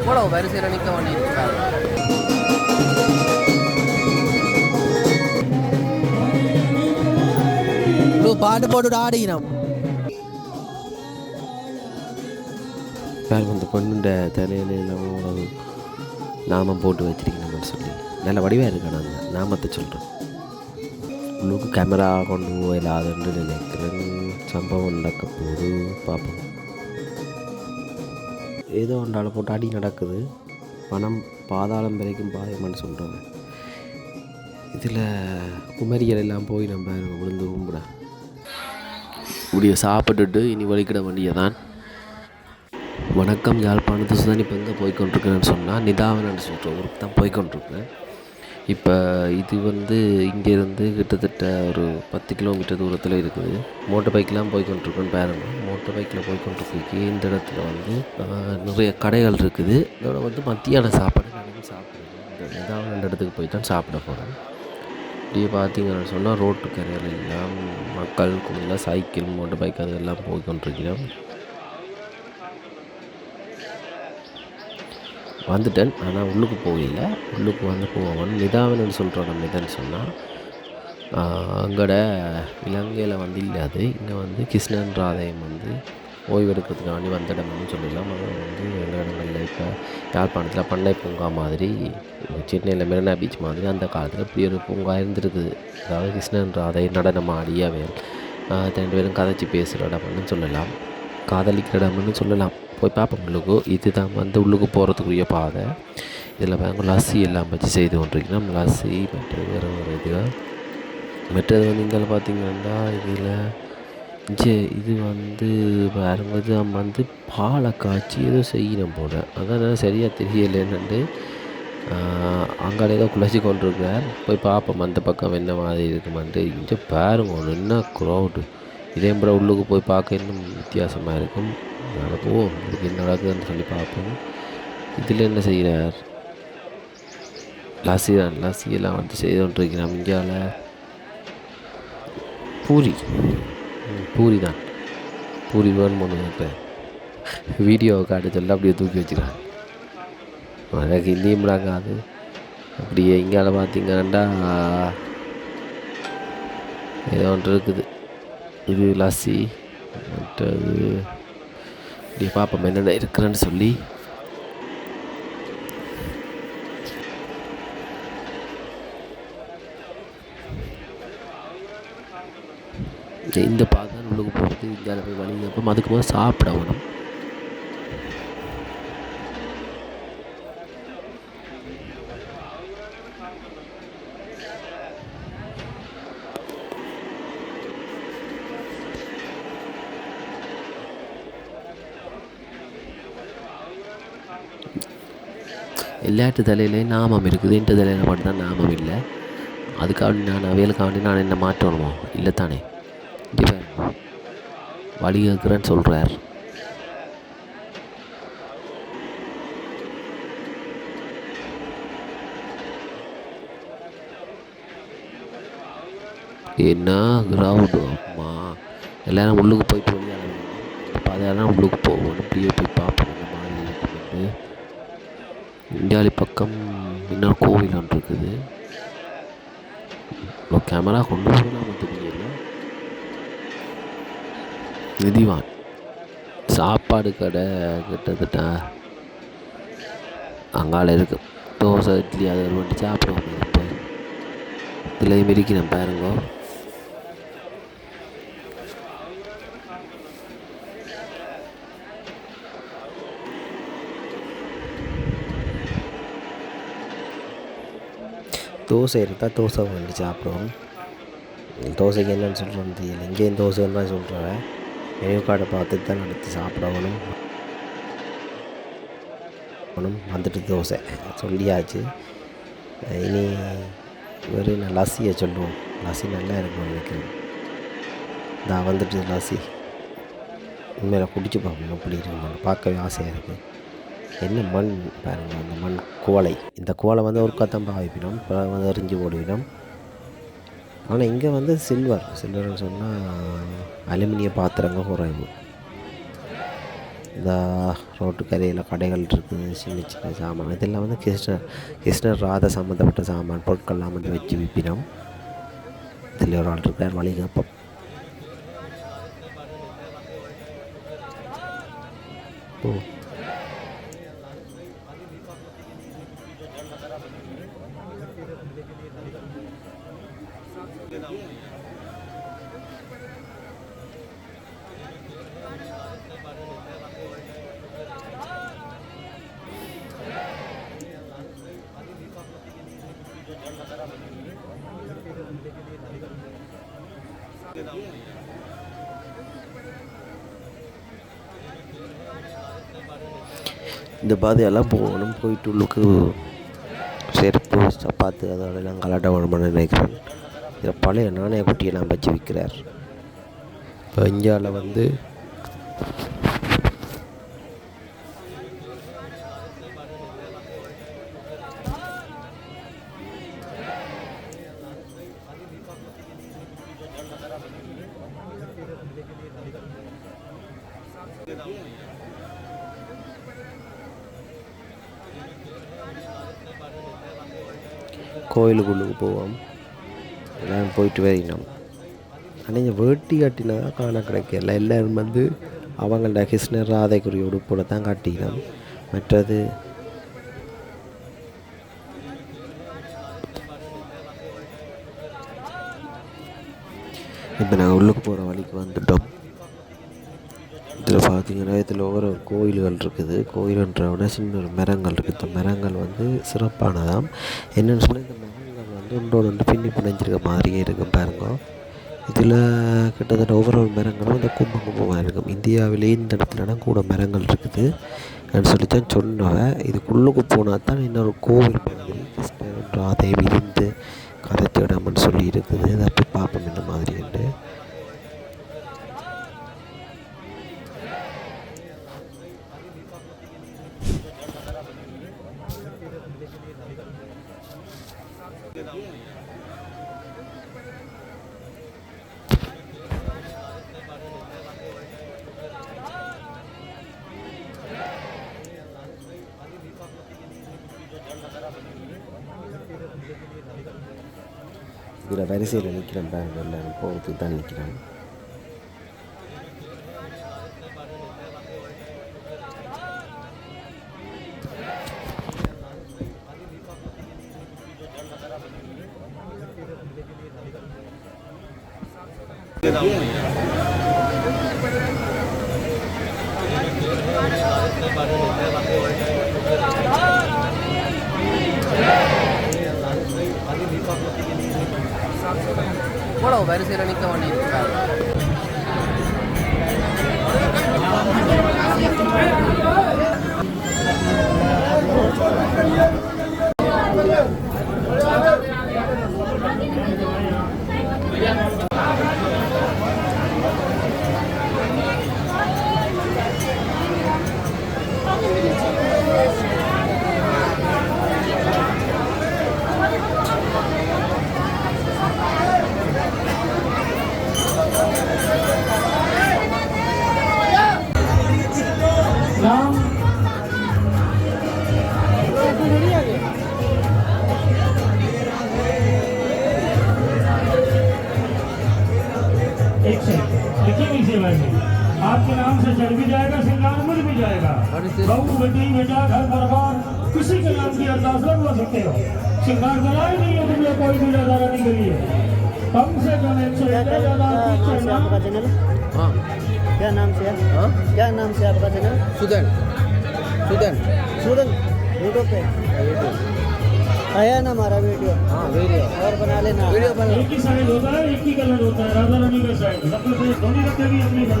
இவ்வளோ வரிசையில் நிற்க வேண்டியிருக்காரு பாட்டு போட்டு ஆடிக்கிறோம் இந்த பொண்ணுண்ட தலையில எல்லாம் அவ்வளவு நாமம் போட்டு வச்சிருக்கணும்னு சொல்லி. நல்ல வடிவாக இருக்கணும் அந்த நாமத்தை சொல்கிறேன் உள்ளுக்கு கேமரா கொண்டு போயிடாதுன்னு நினைக்கிறேன். சம்பவம் நடக்க போகுது. பார்ப்போம். ஏதோ ஒன்றால் போட்டு அடி நடக்குது. பணம் பாதாளம் வரைக்கும் பாயமான்னு சொல்கிறாங்க இதில் குமரிகள் எல்லாம் போய் நம்ம விழுந்து கும்பிட. இப்படிய சாப்பிட்டுட்டு இனி வலிக்கிட வேண்டியதான் வணக்கம் யாழ்ப்பாணத்து சுதான் இப்போ எங்கே போய்க்கொண்டிருக்கிறேன்னு சொன்னால் நிதாவனன்னு சொல்கிற ஊருக்கு தான் போய்க்கொண்டிருக்கிறேன் இப்போ இது வந்து இங்கேருந்து கிட்டத்தட்ட ஒரு பத்து கிலோமீட்டர் தூரத்தில் இருக்குது. மோட்டர் பைக்லாம் போய் கொண்டிருக்கோன்னு பாருங்கள் மோட்டர் பைக்கில் போய்க்கொண்டிருக்கு இந்த இடத்துல வந்து நிறைய கடைகள் இருக்குது. இதோட வந்து மத்தியான சாப்பாடு நான் சாப்பிடுவேன் இந்த ரெண்டு இடத்துக்கு போய் தான் சாப்பிட போகிறேன் இப்படியே பார்த்தீங்கன்னு சொன்னால் ரோட்டு கரையில் எல்லாம் மக்கள் கூட சைக்கிள் மோட்டர் பைக் அது எல்லாம் போய்க்கொண்டிருக்கிறோம் வந்துட்டேன். ஆனால் உள்ளுக்கு போகல. உள்ளுக்கு வந்து போவன் நிதாவனன்னு சொல்கிறோம் நம்ம சொன்னால் அங்கட இலங்கையில் வந்து இல்லை அது. இங்கே வந்து கிருஷ்ணன் ராதயம் வந்து ஓய்வெடுக்கிறதுக்காண்டி வந்த இடம்னு சொல்லலாம் அது வந்து எங்கள் இடங்களில் இப்போ யாழ்ப்பாணத்தில் பண்ணை பூங்கா மாதிரி சென்னையில் மெரினா பீச் மாதிரி அந்த காலத்தில் இப்படி ஒரு பூங்கா இருந்திருக்குது. அதாவது கிருஷ்ணன் ராதை நடனம் ஆடி ரெண்டு பேரும் கதைச்சி பேசுகிற இடம்னு சொல்லலாம். காதலிக்கிற இடம்னு சொல்லலாம். போய் பார்ப்போம் உள்ளுக்கு. இதுதான் வந்து உள்ளுக்கு போகிறதுக்குரிய பாதை. இதில் பாருங்க லஸ்ஸி எல்லாம் வச்சு செய்து கொண்டிருக்கிறோம். லஸ்ஸி மற்றது வேறு ஒரு இது. மற்றது வந்து இங்கே பார்த்தீங்கன்னா இதில் ஜே இது வந்து வரும்போது நம்ம வந்து பாலை காய்ச்சி ஏதோ செய்யணும் போல. அதான் சரியாக தெரியலன்னு அங்கே ஏதோ குளிச்சு கொண்டிருக்கிறார். போய் பார்ப்போம் அந்த பக்கம் என்ன மாதிரி இருக்குமான்ட்டு. இங்கே பாருங்க ஒன்று என்ன க்ரௌடு இதே போல் உள்ளுக்கு போய் பார்க்க இன்னும் வித்தியாசமாக இருக்கும். நடக்குவோம் இதுக்கு என்ன நடக்குதுன்னு சொல்லி பார்ப்போம். இதில் என்ன செய்கிறார்? லஸ்ஸி தான் லஸ்ஸி எல்லாம் வந்து செய்து கொண்டிருக்கிறோம் இந்தியாவில் பூரி. பூரி தான் பூரி வேணும்னு ஒன்று வீடியோ வீடியோவை சொல்ல அப்படியே தூக்கி வச்சுக்கிறேன். எனக்கு இந்தியும் விடாக்காது அப்படியே இங்கால பார்த்தீங்கன்னா ஏதோ ஒன்று இருக்குது. இது லஸ்ஸி அது இப்படி பார்ப்போம் என்னென்ன இருக்கிறேன்னு சொல்லி. இந்த- பாதை உள்ளுக்கு போகிறது இந்தியாவில் போய் வழி அப்போ அதுக்கு போது சாப்பிட வேணும். எல்லாட்டு தலையிலையும் நாமம் இருக்குது. இந்த தலையில் மட்டும்தான் நாமம் இல்லை. அதுக்காக நான் அவைகளுக்காண்டி நான் என்ன மாற்றணுமோ? இல்லை தானே இப்படி வழி கேட்குறேன்னு சொல்கிறார் என்ன கிரவுண்டு அம்மா? எல்லோரும் உள்ளுக்கு போயிட்டு வழியாக இப்போ உள்ளுக்கு போகணும். இப்படியே போய் பார்ப்போம். இந்த மாதிரி இருக்குமெண்டு இந்தியாவில் பக்கம் இன்னொரு கோவில் ஒன்று இருக்குது. கேமரா கொண்டு போகலாம் தெரியல நிதிவான். சாப்பாடு கடை கிட்டத்தட்ட அங்கால இருக்கு. தோசை இட்லி அது ஒரு வண்டி சாப்பிடுவோம். இப்போ. இதுலேயும் இருக்கிறேன் பாருங்க. தோசை இருந்தால் தோசை வாங்கி சாப்பிடுவோம். தோசைக்கு என்னன்னு சொல்கிறோன்னு தெரியல. இங்கேயும் தோசைன்னு தான் சொல்கிறேன் மெனு கார்டை பார்த்துட்டு தான் எடுத்து சாப்பிடணும். வந்துட்டு தோசை. சொல்லியாச்சு. இனி வெறும் நான் லஸ்ஸியை சொல்லுவோம். லஸ்ஸி நல்லா இருக்கும் நினைக்கிறேன். நான் வந்துட்டு லஸ்ஸி உண்மையில் குடிச்சு பார்க்கணும் எப்படி இருக்கும் பார்க்கவே ஆசையாக இருக்குது என்ன மண் பாருங்க அந்த மண் கோலை இந்த குவளை வந்து ஒரு கத்தம்பா வைப்பினோம் இப்போ வந்து எரிஞ்சு ஓடிவிடும் ஆனால் இங்கே வந்து சில்வர் சில்வர்னு சொன்னால் அலுமினிய பாத்திரங்கள் குறைவு. இந்த ரோட்டு கரையில் கடைகள் இருக்குது சின்ன சின்ன சாமான். இதெல்லாம் வந்து கிருஷ்ணர் கிருஷ்ணர் ராதை சம்மந்தப்பட்ட சாமான் பொருட்கள்லாம் வந்து வச்சு விற்பினோம் இதில் ஒரு ஆள் இருக்கார் வழிகாப்பம் ஓ. இந்த பாதையெல்லாம் போகணும் போயிட்டு உள்ளுக்கு செருப்பு சப்பாத்து அதோடலாம் கலாட்டம் பண்ணணும்னு நினைக்கிறேன். இதில் பழைய நாணய குட்டியெல்லாம் வச்சு விற்கிறார். இப்போ இந்தியாவில் வந்து கோயிலுக்குள்ளுக்கு போவோம். போயிட்டு வரையினோம். ஆனால் இங்கே வேட்டி கட்டினா காண கிடைக்கல. எல்லோரும் வந்து அவங்களோட கிருஷ்ணர் ராதைக்குரிய உடுப்போட தான் காட்டினோம். மற்றது இப்போ நாங்கள் உள்ளுக்கு போகிற வழிக்கு வந்துட்டோம். இதில் பார்த்தீங்கன்னா இதில் ஒவ்வொரு கோயில்கள் இருக்குது. கோயில்ன்ற விட சின்ன ஒரு மரங்கள் இருக்குது. இந்த மரங்கள் வந்து சிறப்பானதாம். என்னென்னு சொன்னால் இந்த வந்து ஒன்றோடு ஒன்று பின்னி பிணைஞ்சிருக்க மாதிரியே இருக்கும் பாருங்க. இதில் கிட்டத்தட்ட ஒவ்வொரு மரங்களும் இந்த கும்ப கும்பமாக இருக்கும். இந்தியாவிலேயே இந்த இடத்துலலாம் கூட மரங்கள் இருக்குது. அப்படின்னு சொல்லி தான் சொன்னவன் இதுக்குள்ளுக்கு போனால் தான் இன்னொரு கோவில் மாதிரி கிருஷ்ணர் ராதை விரிந்து கதைச்ச சொல்லி இருக்குது. அதை போய் பார்ப்போம் இந்த மாதிரி இதில் வரிசையில் நிற்கிறேன் பேங்க் எல்லாரும் போகிறதுக்கு தான் நிற்கிறேன் இவ்வளோ வரிசையில் நிற்க आपके नाम से चढ़ भी जाएगा श्रृंगार मिल भी जाएगा। बहू बेटी बेटा घर परिवार किसी के नाम की अरदास लगवा सकते हो। श्रृंगार बनाए नहीं है तुमने कोई भी ज़्यादा रहने के लिए। कम से कम एक सौ आपका चैनल हाँ। क्या नाम से है हाँ? क्या नाम से आपका चैनल सुदन। सुदन। सुदन यूट्यूब पे। आया ना हमारा वीडियो। हाँ वीडियो। और बना लेना। वीडियो बना। एक ही साइज़ होता है एक ही कलर होता है राधा रानी का साइज़ सब दोनों रखते भी अपनी घर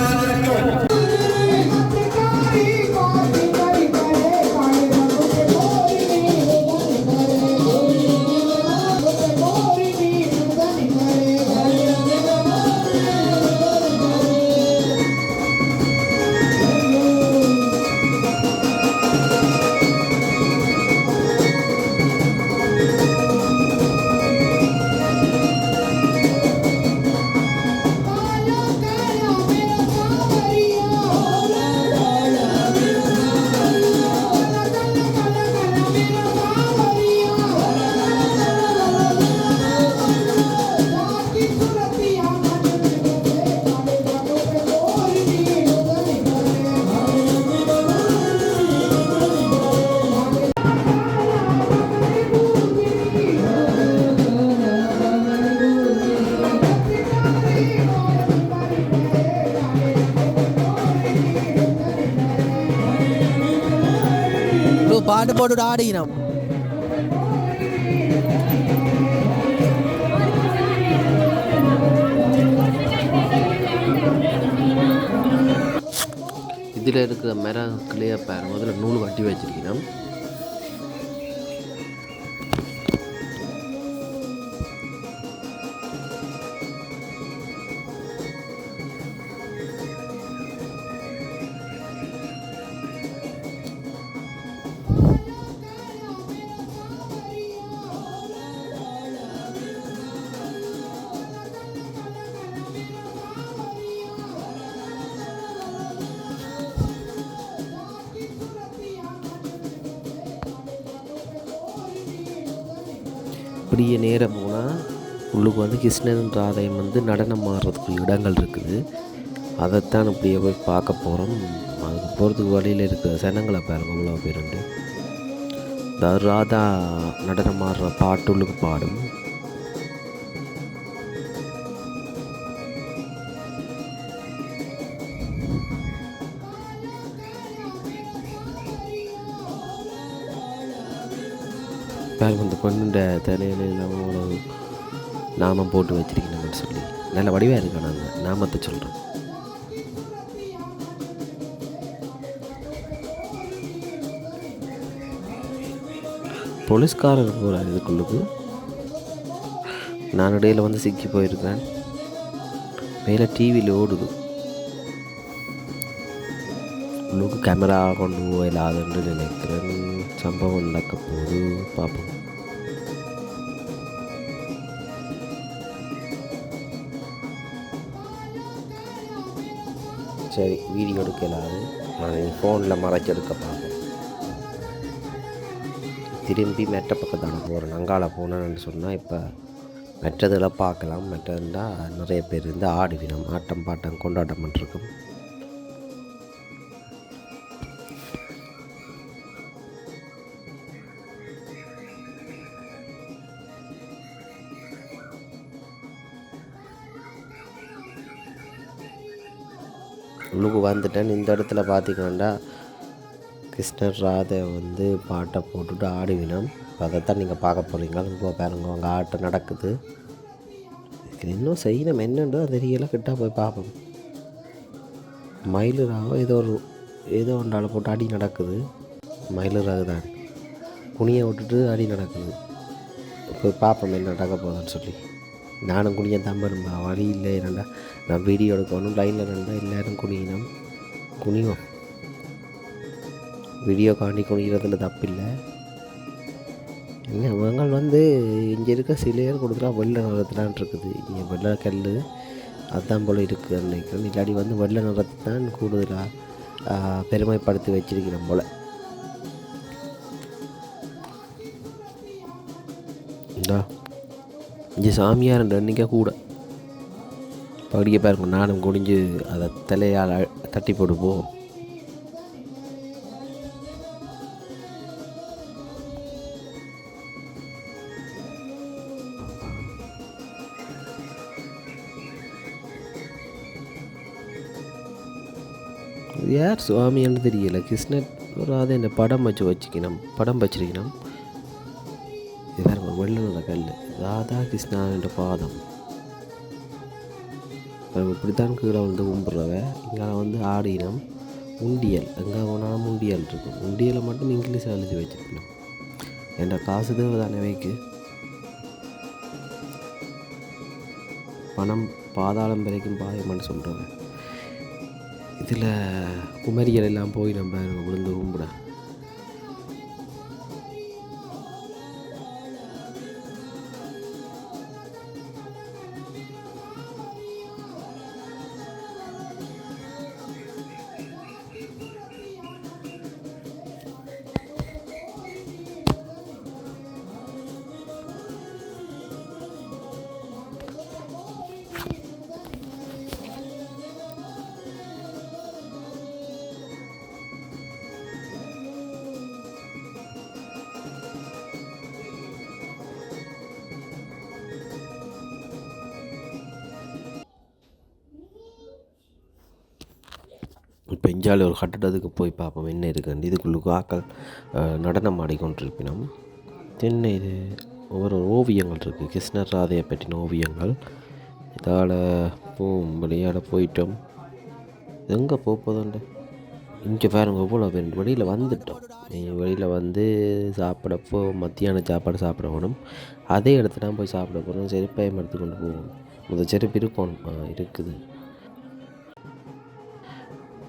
하나님께 பாட்டு போட்டுட்டு இதில் இருக்கிற மரம் கிளியர் பாருங்க முதல்ல நூல் வட்டி வச்சிருக்கிறோம். அப்படியே நேரம் போனால் உள்ளுக்கு வந்து கிருஷ்ணன் ராதையம் வந்து நடனம் ஆடுறதுக்கு இடங்கள் இருக்குது. அதைத்தான் இப்படியே போய் பார்க்க போகிறோம் அதுக்கு போகிறதுக்கு வழியில் இருக்கிற சனங்களை பாருங்கள் இவ்வளோ பேர் உண்டு. அதாவது ராதா நடனம் ஆடுற பாட்டு உள்ளுக்கு பாடும். பாருங்க இந்த தலையில அவ்வளோ நாமம் போட்டு வச்சிருக்கணும்னு சொல்லி. நல்ல வடிவாக இருக்கா நாங்கள் நாமத்தை சொல்கிறோம் போலீஸ்காரர் போகிறார் இதுக்குள்ளுக்கு நான் இடையில் வந்து சிக்கி போயிருக்கிறேன். மேலே டிவியில் ஓடுது. உள்ளுக்கு கேமரா கொண்டு போயிடாதுன்னு நினைக்கிறேன். சம்பவம் நடக்க போகுது. பார்ப்போம். சரி வீடியோ எடுக்கலாது. நான் ஃபோனில் மறைச்செடுக்க பார்ப்பேன் திரும்பி மெட்ட பக்கத்தால் போகிறேன் அங்கால போனேன்னு சொன்னால் இப்போ மெட்டதெல்லாம் பார்க்கலாம். மெட்டதுண்டா நிறைய பேர் இருந்து ஆடுவினம். ஆட்டம் பாட்டம் கொண்டாட்டம் பண்ணிருக்கோம் உள்ளுக்கு வந்துட்டேன் இந்த இடத்துல பார்த்திங்கன்னா கிருஷ்ணர் ராதை வந்து பாட்டை போட்டுட்டு ஆடுவினம். அதைத்தான் நீங்கள் பார்க்க போகிறீங்க உங்கள் பாருங்க அங்கே ஆட்டம் நடக்குது. இதுக்கு இன்னும் செய்யணும்? என்னன்றோ தெரியல. கிட்ட போய் பார்ப்போம். மயில் ஏதோ ஒரு ஏதோ ஒன்றால் போட்டு அடி நடக்குது. மயிலுராக தான் குனியை விட்டுட்டு அடி நடக்குது. போய் பார்ப்போம் என்ன நடக்க போகுதுன்னு சொல்லி. நானும் குனிய தான் வரும்பா வழி இல்லை ரெண்டா நான் வீடியோ எடுக்கணும் லைனில் ரெண்டா எல்லோரும் குனியணும். குனிவோம். வீடியோ காண்டி குனிகிறதுல தப்பில்லை என்ன இவங்க வந்து இங்கே இருக்க சிலையர் கொடுத்துட்டா வெள்ளை நிறத்துலான் இருக்குது. இங்கே வெள்ளை கல் அதுதான் போல் இருக்குது நினைக்கிறேன். இல்லாடி வந்து வெள்ளை நிறத்தை தான் கூடுதலாக பெருமைப்படுத்தி வச்சிருக்கிறேன் போல். இங்கே சாமியார் அன்றைக்கே கூட. படிக்க பாருங்க நானும் குடிஞ்சு அதை தலையால் தட்டி போடுவோம். யார் சுவாமின்னு தெரியல. கிருஷ்ணன் ஒரு அதை இந்த படம் வச்சு வச்சுக்கணும் படம் வச்சிருக்கணும். இது பாருங்க வெள்ளை நிற கல் ராதா கிருஷ்ணா என்ற பாதம். நம்ம இப்படித்தான் கீழே வந்து கும்பிட்றவ இங்கே வந்து ஆடினம் உண்டியல். எங்கே போனாலும் உண்டியல் இருக்கும். உண்டியலை மட்டும் இங்கிலீஷில் எழுதி வச்சுருக்கணும். என்ற காசு தேவை தானே வைக்கு பணம் பாதாளம் பிறக்கும் பாயம்னு சொல்கிறவன் இதில் குமரிகள் எல்லாம் போய் நம்ம விழுந்து கும்பிட. இப்போ இஞ்சால ஒரு கட்டடத்துக்கு போய் பார்ப்போம். என்ன இருக்குன்னு இதுக்குள்ளுக்கு ஆக்கள் நடனம் ஆடிக்கொண்டிருப்பினோம். தென்னை இது ஒவ்வொரு ஓவியங்கள் இருக்குது கிருஷ்ணர் ராதையை பற்றின ஓவியங்கள். இதால் போவோம் வெளியால் போயிட்டோம். எங்கே போகுதுண்டு? இங்கே பாருங்க எவ்வளோ பேர் வெளியில் வந்துட்டோம். வெளியில் வந்து சாப்பிடப்போ மத்தியான சாப்பாடு சாப்பிட போகணும். அதே இடத்துல போய் சாப்பிட போகிறோம் செருப்பையும் எடுத்துக்கொண்டு போவோம். முதல் செருப்பு இருக்கணும். இருக்குது.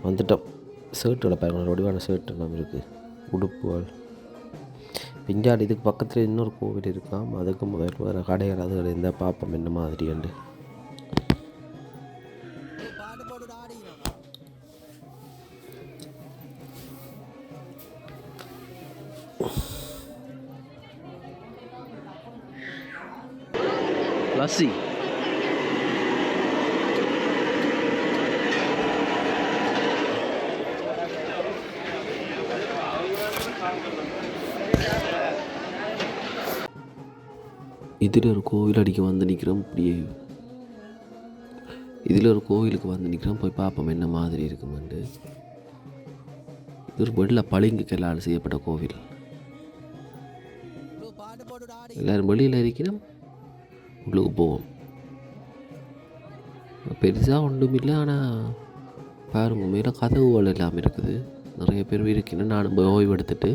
வந்துட்டோம். ஷர்ட்டோட பாருங்க வடிவான ஷர்ட் எல்லாம் இருக்குது உடுப்புகள். பிஞ்சாடு இதுக்கு பக்கத்தில் இன்னொரு கோவில் இருக்காம் அதுக்கு முதல் வேறு கடைகள் அது இருந்தால் பார்ப்போம் என்ன மாதிரி என்று. லஸ்ஸி. இதில் ஒரு கோவில் அடிக்க வந்து நிற்கிறோம் இப்படியே இதில் ஒரு கோவிலுக்கு வந்து நிற்கிறோம் போய் பார்ப்போம் என்ன மாதிரி இருக்குமெண்டு இது ஒரு வெள்ள பளிங்கு கல்லால் செய்யப்பட்ட கோவில். எல்லோரும் வெளியில் இருக்கிறோம் உள்ளுக்கு போவோம். பெருசாக ஒன்றும் இல்லை ஆனால் பாருங்க மேலே கதவுகள் எல்லாம் இருக்குது. நிறைய பேர் இருக்கின்னு நானும் போய் ஓய்வு எடுத்துகிட்டு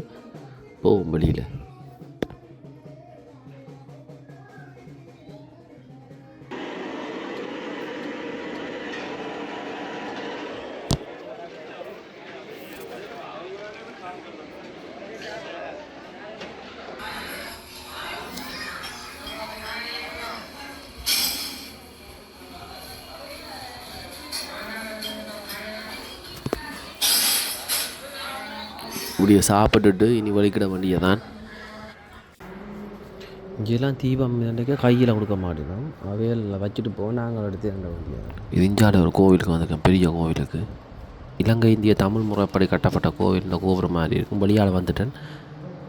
போவோம் வெளியில். இப்படியே சாப்பிட்டுட்டு இனி வலிக்கிட வேண்டியதான் இங்கெல்லாம் தீபம் கையில் கொடுக்க மாட்டோம் அவையில் வச்சுட்டு போக நாங்கள் எடுத்து எண்ட வேண்டியது இது இஞ்சாட ஒரு கோவிலுக்கு வந்திருக்கேன் பெரிய கோவிலுக்கு. இலங்கை இந்திய தமிழ் முறைப்படி கட்டப்பட்ட கோவில் இந்த கோபுரம் மாதிரி இருக்கும். வெளியால் வந்துட்டேன்.